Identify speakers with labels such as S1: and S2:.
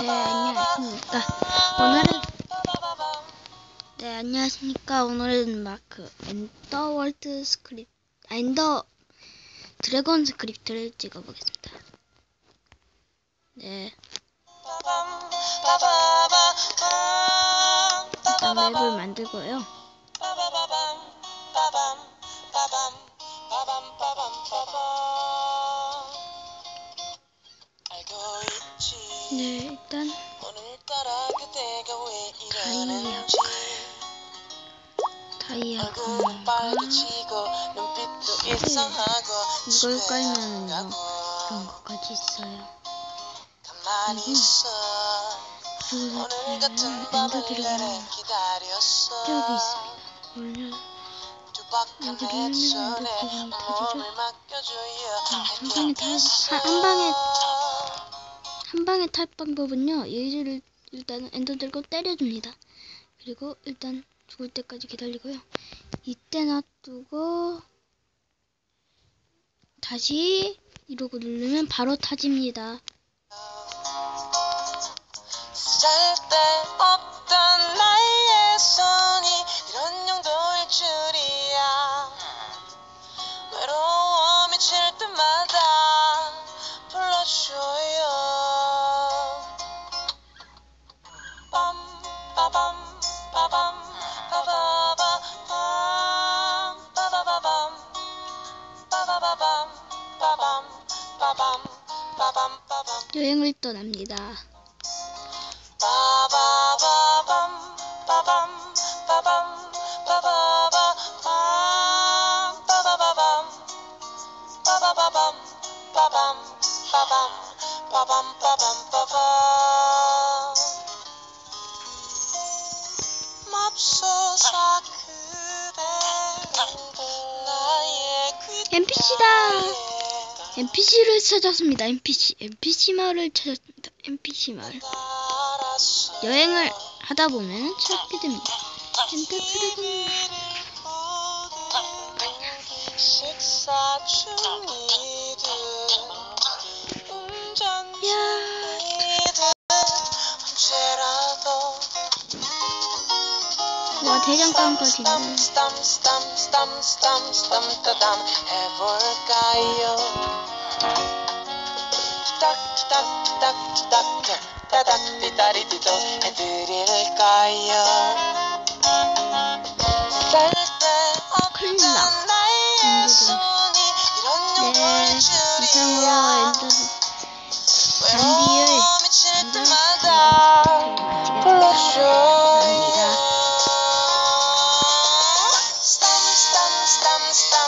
S1: 네, 안녕하십니까. 오늘은, 네, 안녕하십니까. 오늘은 마크, 엔더월드 스크립트, 아, 엔더 드래곤 스크립트를 찍어보겠습니다. 네, 일단 맵을 만들고요. 네, 일단, 건가?
S2: 빨개지고 눈빛도 이상하고
S1: 이걸 깔면은요,
S2: 가고.
S1: 그런 것까지 있어요. 그리고
S2: 있어.
S1: 그리고
S2: 오늘
S1: 이렇게
S2: 같은
S1: 엔더
S2: 밤을
S1: 드래곤
S2: 내내 기다렸어.
S1: 여기 있습니다. 원래
S2: 두박한
S1: 여기
S2: 내
S1: 있는
S2: 손에
S1: 엔더 드래곤
S2: 몸을 맡겨줘요.
S1: 한 방에 다, 한, 한 방에, 한 방에 탈 방법은요, 얘를 일단은 엔더 드래곤 때려줍니다. 그리고 일단 죽을 때까지 기다리고요. 이때 놔두고, 다시 이러고 누르면 바로 타집니다. 여행을 떠납니다.
S2: 빠바바
S1: NPC다! NPC를 찾았습니다. NPC. NPC 마을을 찾았습니다. NPC 마을. 여행을 하다 보면 찾게 됩니다. 엔더 드래곤
S2: 닥투닥투닥투닥 따닥 디다리디도 해드릴까요?
S1: 큰일 나.
S2: 쓸데없던 나의
S1: 엔더들.
S2: 손이 이런
S1: 네,
S2: 용도일
S1: 이상으로
S2: 줄이야
S1: 엔더 잠비의